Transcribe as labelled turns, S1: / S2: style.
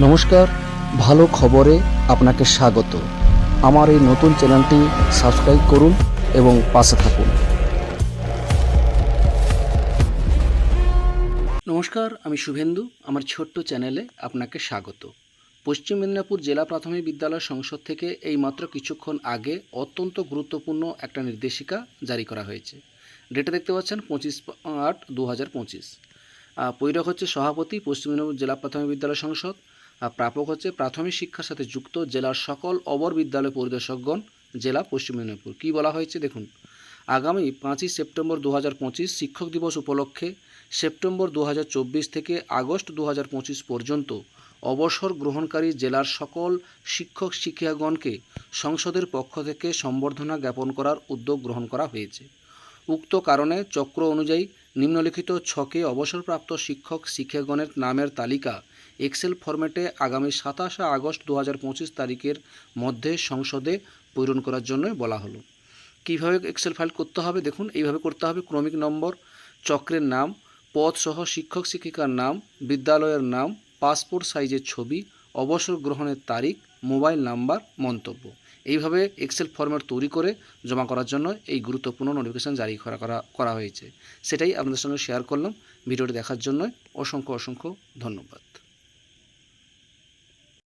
S1: নমস্কার, ভালো খবরে আপনাকে স্বাগত। আমার এই নতুন চ্যানেলটি সাবস্ক্রাইব করুন এবং পাশে থাকুন। নমস্কার, আমি শুভেন্দু। আমার ছোট্ট চ্যানেলে আপনাকে স্বাগত। পশ্চিম মেদিনীপুর জেলা প্রাথমিক বিদ্যালয় সংসদ থেকে এই মাত্র কিছুক্ষণ আগে অত্যন্ত গুরুত্বপূর্ণ একটা নির্দেশিকা জারি করা হয়েছে। ডেটা দেখতে পাচ্ছেন পঁচিশ আট দু হাজার পঁচিশ পৈরক হচ্ছে সভাপতি পশ্চিম মেদিনীপুর জেলা প্রাথমিক বিদ্যালয় সংসদ। প্রাপক হচ্ছে প্রাথমিক শিক্ষার সাথে যুক্ত জেলার সকল অবর বিদ্যালয় পরিদর্শকগণ, জেলা পশ্চিম মেদিনীপুর। কী বলা হয়েছে দেখুন। আগামী পাঁচই সেপ্টেম্বর দু হাজার পঁচিশ শিক্ষক দিবস উপলক্ষে সেপ্টেম্বর দু হাজার চব্বিশ থেকে আগস্ট দু হাজার পঁচিশ পর্যন্ত অবসর গ্রহণকারী জেলার সকল শিক্ষক শিক্ষিকাগণকে সংসদের পক্ষ থেকে সম্বর্ধনা জ্ঞাপন করার উদ্যোগ গ্রহণ করা হয়েছে। উক্ত কারণে চক্র অনুযায়ী নিম্নলিখিত ছকে অবসরপ্রাপ্ত শিক্ষক শিক্ষকগণের নামের তালিকা এক্সেল ফরম্যাটে আগামী সাতাশে আগস্ট দু তারিখের মধ্যে সংসদে পূরণ করার জন্য বলা হলো। কীভাবে এক্সেল ফাইল করতে হবে? দেখুন, এইভাবে করতে হবে। ক্রমিক নম্বর, চক্রের নাম, পদসহ শিক্ষক শিক্ষিকার নাম, বিদ্যালয়ের নাম পাসপোর্ট সাইজের ছবি অবসর গ্রহণের তারিখ, মোবাইল নাম্বার, মন্তব্য। এইভাবে এক্সেল ফর্ম্যাট তৈরি করে জমা করার জন্য এই গুরুত্বপূর্ণ নোটিফিকেশান জারি করা করা করা হয়েছে। সেটাই আপনাদের সঙ্গে শেয়ার করলাম। ভিডিওটি দেখার জন্য অসংখ্য অসংখ্য ধন্যবাদ।